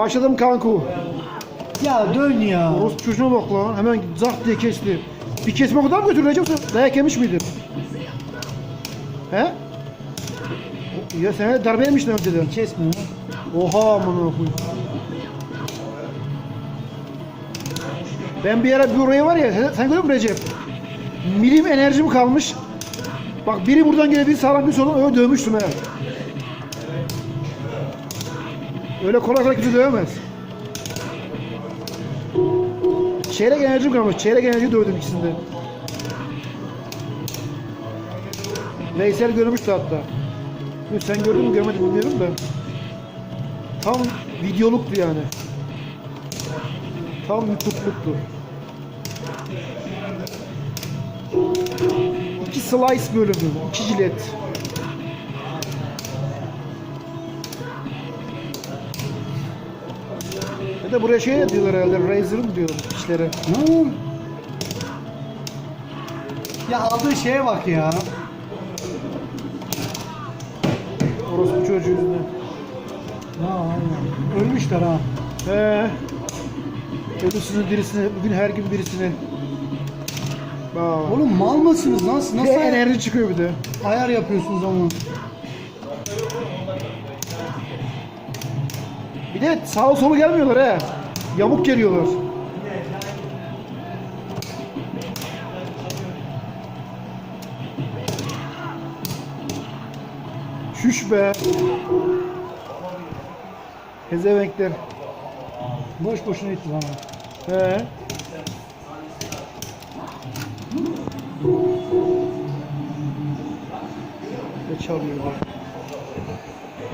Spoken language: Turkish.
Başladım kanku. Ya dön ya. Orospu çocuğuna bak lan. Hemen zart diye kesti. Bir kesme kadar mı götürülecek yoksa dayak yemiş miydin? He? Ya sen darbe yemiştin önceden. Kesme. Oha amına koyayım. Ben bir ara bir oraya var ya sen, sen görüyor musun Recep? Milim enerjim kalmış. Bak biri buradan gele bir sağlam bir solun öyle dövmüştüm he. Öyle kolay kolay kimse dövemez. Çeyrek enerjim kalmış. Çeyrek enerji dövdüm ikisinde. Veysel görmüştü hatta. Sen gördün mü görmedin mi bilmiyorum da. Tam videoluktu yani. Tam YouTube'luktu. İki slice bölümü, iki jilet. Da buraya şey diyorlar herhalde, Razer'ın diyor işlere. Hı? Ya aldığı şeye bak ya. Orospu çocuğu yüzünden. Ya. Ölmüşler ha. He. Ölüsünü dirisini, bugün her gün birisini. Oğlum mal mısınız? Nasıl, Bir nasıl de ayar, enerji çıkıyor bir de. ayar yapıyorsunuz ama? Bir de sağa sola gelmiyorlar he. Yamuk geliyorlar. Şuş be. Hezevenkler. Boş boşuna etti bana. He. Ne çalıyor bak.